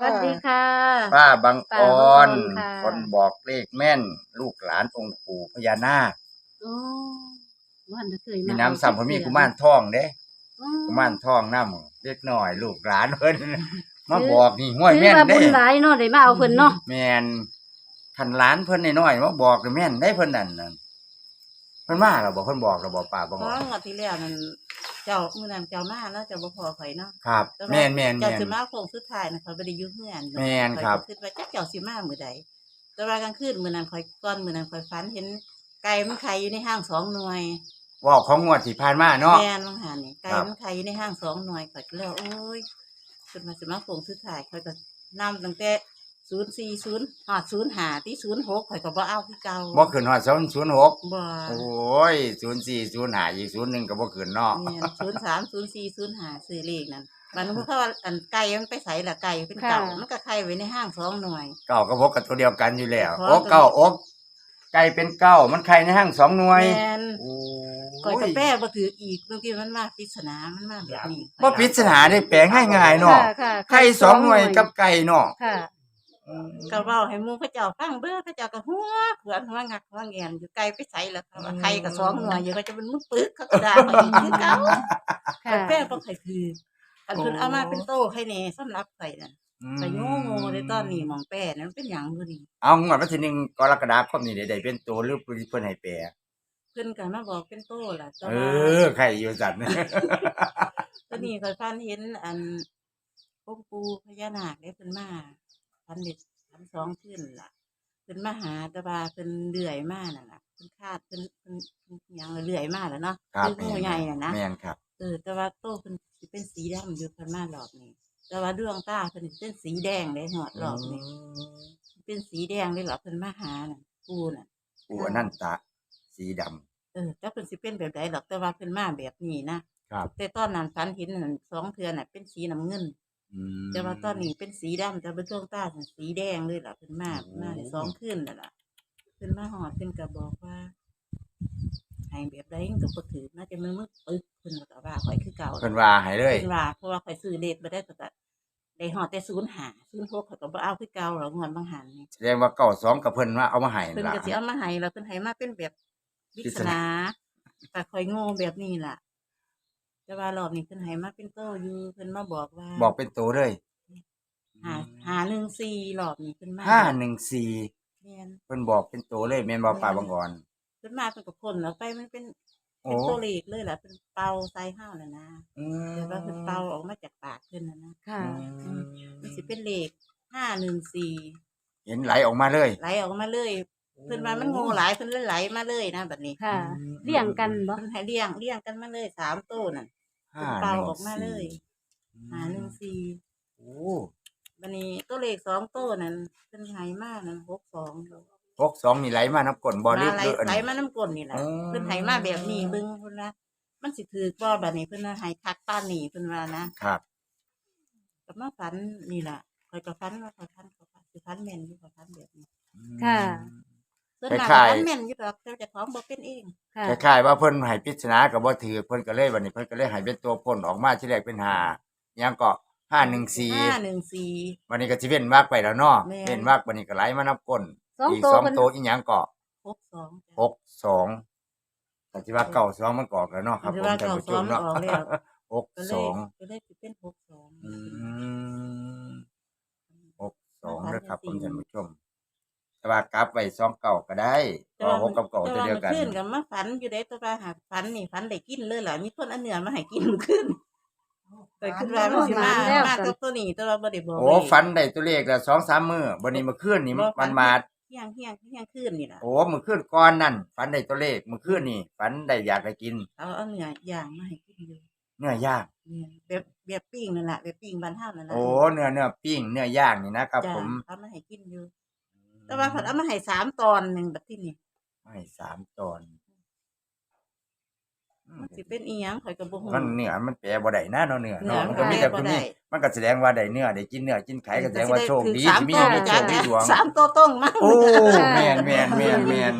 สวัสดีค่ะ ป้าบางออนป้าบังออนค่ะ คนบอกเลขแม่น ลูกหลานองค์ปู่พญานาคโอ้วันจะเคยมีมาน้ำซ้ำเพมีกุมารทองเด้กุมารทองน้ำเล็กน้อยลูกหลานเพิ่นมาบอกนี่ห้วยถือแม่นว่าเด้บุญหลายเนาะได้มาเอาเพิ่นเนาะแม่นคันหลานเพิ่นน้อยๆมาบอกนี่แม่นได้เพิ่นนั่นนั่น เพิ่นมาแล้วบอกเพิ่นบอกแล้วบอกป้าบางเพอราะอนงวดที่แล้วนั่นเจ้ามื้อนั้นเจ้ามาแล้วเจ้าบ่พอข่อยเนาะครับต่ว่าแม่นแม่นเจ้าแม่น สิมาโค้งสุดท้ายน่ะข่อยบ่ได้อยู่เฮือนแม่นครับ ข่อยก็คิดว่าจักเจ้าสิมามื้อใดแต่ว่ากลางคืนมื้อนั้นข่อยก่อนมื้อนั้นข่อยฝันเห็นไก่มันไข่อยู่ในห้างสองหน่วย บอกของงวดที่ผ่านมาเนาะ แม่นบางหันนี่ไก่ครับ มันไข่อยู่ในห้างสองหน่วยข่อยก็แล้วโอ้ยขึ้นมาสิมาโค้งสุดท้ายข่อยก็นำตั้งแต่ 040ฮอด05ที่06ข่อยก็บ่เอาคือเก่าบ่ขึ้นฮอด206บ่โอ้ย0405อีก01ก็บ่ขึ้นเนาะแม่นศูนย์สามศูนย์สี่ศูนย์ห้าซื้อเลขนั่นมันเพราะว่าอันไก่มันไปใส่ละไก่เป็นเก่ามันก็ไข่ไว้ในห้างสองหน่วย เก้ากับหกกับตัวเดียวกันอยู่แล้วขอโอ้เก้าอกไก่เป็นเก้ามันไข่ในห้างสองหน่วยแมนโอ้ก่อยกระแป้บ่ถืออีกบางทีมันมาปริศนามันมาแบบนี้บ่ปริศนาได้แปลง่ายๆเนาะค่ะค่ะไข่สองหน่วยกับไก่เนาะค่ะ ก็เว้าให้หมู่เขาเจ้าฟังเบ้อเขาเจ้าก็หัวเขือนหัวงักหัวแงนอยู่ไก่ไปใส่แล้วเขาว่าไข่ก็สองหน่วยอยู่ก็จะเป็นมึกปึกเขาก็ด่ามาอีกคือเก่าค่ะกระแป้บ่ค่อยถืออันเพิ่นเอามาเป็นโต้ให้แน่สำหรับข่อยนั่นก็โง่โง่ในตอนนี้หมองแป้นั่นเป็นหยังบ่นี่เอางวดวันที่หนึ่งกรกฎาคมนี่ได้ได้เป็นตัวหรือเพิ่นให้แปลเพิ่นก็มาบอกเป็นโต้ล่ะแต่เอว่าอไข่อยู่สัตว์ตอนนี้ข่อยฟันเห็นอันองค์ปูพญานาคได้เพิ่นมา ฟันเด็ดฟันสองขึ้นล่ะเพิ่นมาหาแตะบาเพิ่นเลื่อยมานั่นล่ะเพิ่นคาดเพิ่นเพิ่นเพิ่นหยังเลื่อยมาแล้วเนาะครับคืองูใหญ่น่ะนะแม่นครับ เออแต่ว่าโตเพิ่นสิเป็นสีดำอยู่เพิ่นมารอบนี้แต่ว่าดวงตาเพิ่นสิเป็นสีแดงเลยหอดรอบนี้เป็นสีแดงเลยเหรอเพิ่นมาหาน่ะปูน่ะอูอนันตะ สีดำเออแต่เพิ่นสิเป็นแบบใดหรอกแต่ว่าเพิ่นมาแบบนี้นะครับ แต่ตอนนั้นฝันเห็นนั่นสองเทือนน่ะเป็นสีน้ำเงินอืม แต่ว่าตอนนี้เป็นสีดำแต่เป็นดวงตาเป็นสีแดงเลยล่ะเพิ่นมาโอ้มาได้สองคืนแล้วล่ะเพิ่นมาหอดเพิ่นก็บอกว่าให้แบบใดมันก็บ่ถือน่าจะมันมึกปึกเพิ่นก็ว่าข่อยคือเก่าเพิ่นว่าให้เลยเพิ่นว่าเพราะว่าข่อยซื้อเลขบ่ได้ก็ได้หอดแต่05 06ข่อยก็บ่เอาคือเก่าหรอกงวดบางหันนี่แสดงว่าเก้าสองกับเพิ่นว่าเอามาให้เพิ่นล่ะก็สิเอามาให้แล้วเพิ่นให้มาเป็นแบบปริศนาแต่ข่อยโง่แบบนี้ล่ะ แต่ว่ารอบนี้เพิ่นให้มาเป็นโตอยู่เพิ่นมาบอกว่าบอกเป็นตัวเลยหาหาหนึ่งสี่รอบนี้เพิ่นมาห้าหนึ่งสี่แม่น เพิ่นบอกเป็นตัวเลยแม่นบ่ป่าบางอ่อนเพิ่นมาเพิ่นก็พ่นแล้วไปมันเป็นโอ้เป็นตัวเลขเลยล่ะเป็นเป่าใส่ห้าวน่ะนะอืมแต่ว่าเพิ่นเป่าออกมาจากปากเพิ่นน่ะนะค่ะ อืมมันสิเป็นเลขห้าหนึ่งสี่เห็นไหลออกมาเลยไหลออกมาเลย เพิ่นว่ามันโง่หลายเพิ่นเลยไหลมาเลยนะแบบนี้ค่ะ เลี้ยงกันบ่ เพิ่นให้เลี้ยงเลี้ยงกันมาเลยสามตัวน่ะเพิ่นเป่าออกมาเลยหาหนึ่งสี่โอ้บัดนี้ตัวเลขสองตัวนั่นเพิ่นให้มานั่นหกสองหกสองนี่ไหลมาน้ำกลนบ่อลึกมาไหลเด้ออัน ไหลนี้มาน้ำกลนนี่แหละอ๋อ เพิ่นให้มาแบบนี้เบิ่งเพิ่นว่ามันสิถือบ่บัดนี้เพิ่นว่าให้ทักป้านนี่เพิ่นว่านะครับ ก็มาฝันนี่ล่ะข่อยก็ฝันว่าข่อยฝันข่อยฝันสิฝันแม่นอยู่ข่อยฝันแบบนี้ค่ะ ส่วนมากคล้ายๆ ฝันแม่นอยู่ดอกแต่เจ้าของบ่เป็นเอง ค่ะคล้ายๆว่าเพิ่นให้ปริศนากับบ่ถือเพิ่นก็เลยวันนี้เพิ่นก็เลยให้เป็นตัวพ่นออกมาที่แรกเป็นห้ายังก็ห้าหนึ่งสี่ห้าหนึ่งสี่วันนี้ก็สิเว้นวรรคไปแล้วเนาะแม่น เว้นวรรควันนี้ก็ไหลมาน้ำกลนสองอีกตัวสองเพิ่นตัวอีหยังก็หกสองหกสองแต่ที่ว่าเก้าสองมันก็ออกแล้วเนาะครับที่ผมว่าท่านเก่าผู้สชองมมันเนาะออกแล้วหกก็เลสยองก็เลยสิเป็นหกสองอืมหกสองนะครับผมท่านผู้ชม แต่ว่ากลับไปสองเก่าก็ได้เพราะว่าหกกับเก่าตัวเดียวกัน แต่ามื่อคืนกับมาฝันอยู่ได้ตัวว่าหากฝันนี่ฝันได้กินเลยล่ะมีคนเอาเนื้อมาให้กินเมื่อคืนแต่ขึ้นว่ามันสิมามาตัวตัวนี้แต่ว่าบ่ได้บอกโอ้ฟันได้ตัวเลขละสองสามมือวันนี้เมื่อคืนนี่มันมาเที่ยงเที่ยงเที่ยงคืนนี่ล่ะโอ้เมื่อคืนก่อนนั่นฝันได้ตัวเลขเมื่อคืนนี่ฝันได้อยากได้กินเอาเอาเนื้อย่างมาให้กินอยู่เนื้อย่าง เนี่ยแบบแบบปิ้งนั่นแหละแบบปิ้งบ้านเฮานั่นแหละโอ้เนื้อเนื้อปิ้งเนื้อย่างนี่นะครับ จ้ะผม เอามาให้กินอยู่ แต่ว่าเพิ่นเอามาให้สามตอนหนึงแบบที่นี่ให้สามตอนอืมมันสิเป็นอีหยังข่อยก็บ่ฮู้ มันเนื้อมันแปลบ่ได้นะเนาะเนื้อเนื้อเนาะมัมันนก็มีแต่แปลบ่คนได้ นี้มันก็แสดงว่าได้เนื้อได้กินเนื้อกินไข่ก็แสดงว่าโชคดีสามที่มีตัวมีโชจ้ะคมีดวงสามตัวตรงมาก โอ้แม่นแม่นแม่นแม่น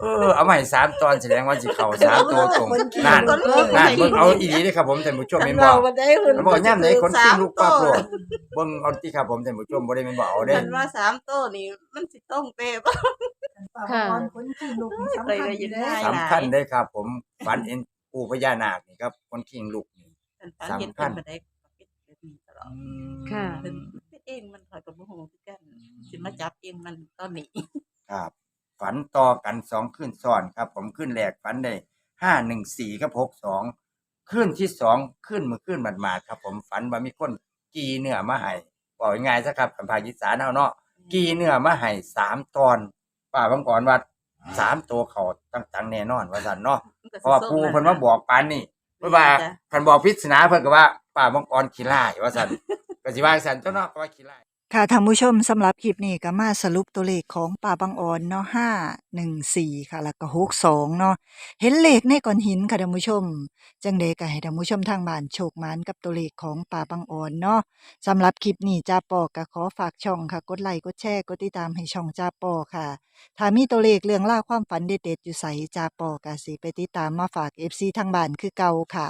เออเอาใหม่สามตอนแสดงว่าสิเข้าสามตัวตรงนั่นนั่นเบิ่งเอาอีหลีเด้อครับผมท่านผู้ชมคัแม่นนบ่เราบ่ได้เพิ่นมันบอกย่ำไหนคนขี้ลูกปั๊บโลดสามโตเบิ่งเอาที่ครับผมท่านผู้ชมบ่ได้แม่นบ่เอาเด้คันว่าสามโตนี่มันสิต้องเป๊ะบ่ค่ะคนขี้ลูกนี่สำเคยคัญได้อยิยู่นเด้ได้อสำคัญเด้อครับ ผมฝันเห็นปู่พญานาคนี่ครับ คนขิงลูกนี่คันฝันเห็นเพิ่นบ่ได้ก็เป็นแบบนี้ตลอดค่ะเพิ่นเป็นเองมันคอยกับบ่ฮู้คือกันสิมาจับเองมันตอนนี้ครับ ฝันต่อกันสองคืนซ้อนครับ ผมคืนแรกฝันได้ห้าหนึ่งสี่กับหกสองคืนที่สองคืนมือคืนหมาดๆครับ ผมฝันว่ามีคนกีเนื้อมาให้บอกง่ายๆซะครับคำภาคอีสานเฮาเนาะกีเนื้อมาให้สามตอนป้าบางก่อนว่าสามตัวเขาตั้งๆแน่นอนว่าซั่นเนาะเพราะว่าปู่เพิ่นมาบอกปานนี่เพิ่นว่าเพิ่นบอกพิศนาเพิ่นก็ว่าป้ามังกรขี้ร้ายว่าซั่นก็สิว่าจั่งซั่นเจ้าเนาะก็ว่าขี้ร้าย ค่ะท่านผู้ชมสำหรับคลิปนี้ก็มาสรุปตัวเลขของป่าบางอ่อนเนาะ514ค่ะแล้วก็62เนาะเห็นเลขในก้อนหินค่ะท่านผู้ชม จังไดก็ให้ท่านผู้ชมทางบ้านโชคหมานกับตัวเลขของป่าบางอ่อนเนาะสำหรับคลิปนี้จ้าปอก็ขอฝากช่องค่ะ กดไลค์กดแชร์กดติดตามให้ช่องจ้าปอค่ะถ้ามีตัวเลขเรื่องล่าความฝันเด็ดๆอยู่ไสจ้าปอก็สิไปติดตามมาฝาก FC ทางบ้านคือเก่าค่ะ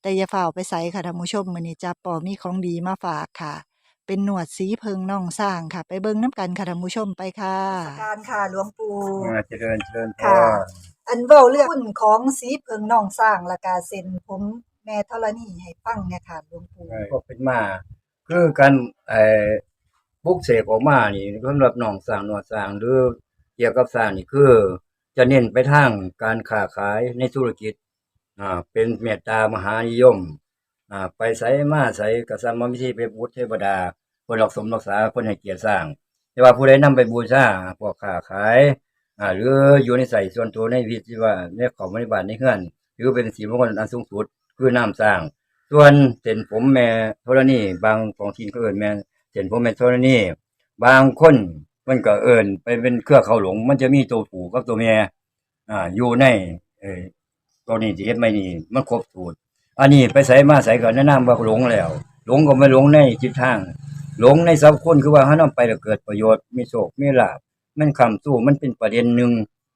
แต่อย่าฝ่าไปไสค่ะท่านผู้ชมมื้อนี้จ้าปอมีของดีมาฝากค่ะ เป็นหนวดสีเพิงน่องสร้างค่ะ ไปเบิ่งน้ำกันค่ะท่านผู้ชมไปค่ะการค่ะหลวงปู่เจริญเจริญพค่ะรอันเว้าเรื่องหุ้นของสีเพิงน่องสร้างและกาเซ็นผมแม่ธรณีให้ฟังเนี่ยค่ะหลวงปู่ ก็เป็นมา คือการไอ้ปลุกเสกออกมานี่สำหรับน้องสร้างหนวดสร้างหรือเกี่ยวกับสร้างนี่คือ จะเน้นไปทางการค้าขายในธุรกิจอ่าเป็นเมตตามหานิยม อ่าไปใส่มาใส่กษัตริย์มิธีไปบูชเทวดาเพิ่นรักสมรักษาเพิ่นให้เกียรติสร้าง แต่ว่าผู้ใดนำไปบูชาพวกค้าขายอ่าหรืออยู่ในใส่ส่วนตัวในวิธีว่าในของบริบาลในเฮือนหรือเป็นสีมงคลอันสูงสุดคือน้ำสร้าง ส่วนเส้นผมแม่ธรณีบางของทีนก็เอินแม่เส้นผมแม่ธรณีบางคนมันก็เอินไปเป็นเครือเขาหลง มันจะมีตัวผูกับตัวแม่อ่าอยู่ในเออตัวนี้ที่เฮ็ดไม่นี่มันครบสูตร อันนี้ไปใส่มาใส่ก็แนะนำว่าหลงแล้ว หลงก็ไม่หลงในจิตทาง หลงในสัพคนคือว่าถ้านำไปแล้วเกิดประโยชน์มีโชคมีลาภมันคำสู้มันเป็นประเด็นหนึ่ง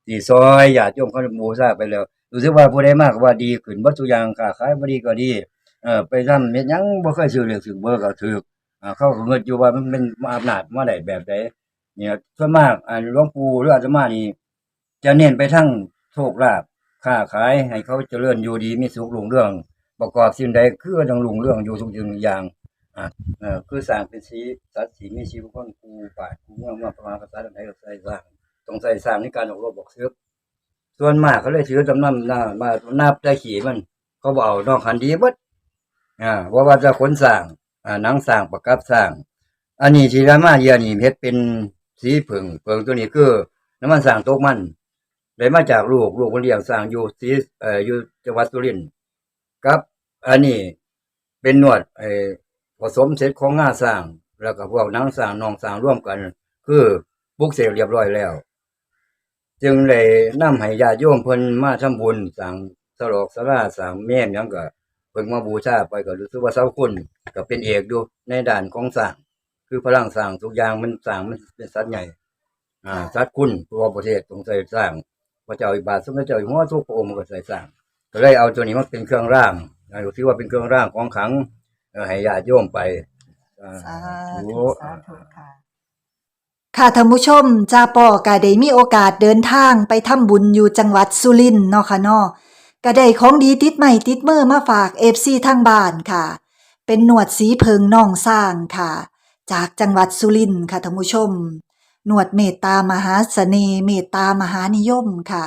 ที่ซอยญาติโยมเขาบูชาไปแล้วรู้สึกว่าผู้ใดมากว่าดีขึ้นวัตถุอย่างค้าขายบ่ดีก็ดีเออไปทำเฮ็ดยังบ่เคยซื้อเลขซื้อเบอร์ก็ถูกอ่าเขาก็เงินอยู่ว่ามันเป็นอำนาจมาได้แบบใดเนี่ยส่วนมากอ่าหลวงปู่หรืออาตมานี่จะเน้นไปทั้งโชคลาภค้าขายให้เขาเจริญอยู่ดีมีสุขรุ่งเรื่อง ประกอบสิ่งใดคือต้องรุ่งเรื่องอยู่ทุกสิ่งทุกอย่างอ่าเออคือสร้างเป็นสีสัตว์สีมีชีวิตคนกูป่ากูเมืองมาประมาณภาษาใดก็ใส่สร้างต้องใส่สร้างในการออกรบบอกซื้อส่วนมากเขาเลยถือจำนำหน้ามานับได้ขี่มัน เขาบอกเอานอกคันดีบดอ่าว่าว่าจะขนสร้างอ่าหนังสร้างประกับสร้าง อันนี้ที่รามาเยียนี่เฮ็ดเป็นสีผึ่งเผึ่งตัวนี้คือน้ำมันสร้างตกมันได้มาจากลูกลูกคนเลี้ยงสร้างอยู่สีเอ่ออยู่จังหวัดสุรินทร์ ครับ อันนี้เป็นนวดเอ่อผสมเสร็จของง่าสร้าง แล้วก็พวกนังสร้างนองสร้างร่วมกัน คือปลุกเสกเรียบร้อยแล้ว จึงเลยนำให้ญาติโยมเพิ่นมาทำบุญสร้างสลอกสลาสร้างแม่นหยังก็เพิ่งมาบูชาไปก็รู้สึกว่าเสาคุณก็เป็นเอกดูในด้านของสร้าง คือพลังสร้างทุกอย่างมันสร้างมันเป็นสัตว์ใหญ่ อ่าสัตว์คุณตัวประเทศต้องใส่สร้างพระเจ้าอิบาทสมเด็จเจ้าอยู่หัวทุกพระองค์มันก็ใส่สร้าง ก็เลยเอาตัวนี้มาเป็นเครื่องร่างอ่าถือว่าเป็นเครื่องร่างของขลังเอ่อให้ญาติโยมไปอ่าสาธุธุสาธุค่ะค่ะท่านผู้ชมจ้าปอก็ได้มีโอกาสเดินทางไปทำบุญอยู่จังหวัดสุรินทร์เนาะค่ะเนาะก็ได้ของดีติดใหม่ติดมือมาฝาก FC ทางบ้านค่ะ เป็นหนวดสีเพิงน่องสร้างค่ะ จากจังหวัดสุรินทร์ค่ะท่านผู้ชม หนวดเมตตามหาเสน่ห์เมตตามหานิยมค่ะ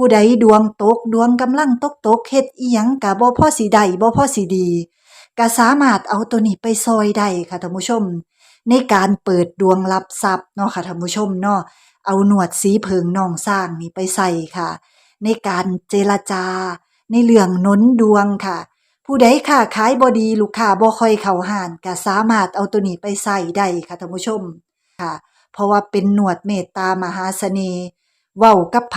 ผู้ใดดวงตกดวงกำลังตกตกเฮ็ดอีหยังก็บ่พอสิได้บ่พอสิดีก็สามารถเอาตัวนี้ไปซอยได้ค่ะท่านผู้ชม ในการเปิดดวงรับทรัพย์เนาะค่ะท่านผู้ชมเนาะเอาหนวดสีเพิงนองสร้างนี่ไปใส่ค่ะ ในการเจรจา ในเรื่องนุนดวงค่ะ ผู้ใดค้าขายบ่ดีลูกค้าบ่ค่อยเข้าห้านก็สามารถเอาตัวนี้ไปใส่ได้ค่ะท่านผู้ชมค่ะ เพราะว่าเป็นหนวดเมตตามหาเสน่ห์เว้ากับไผ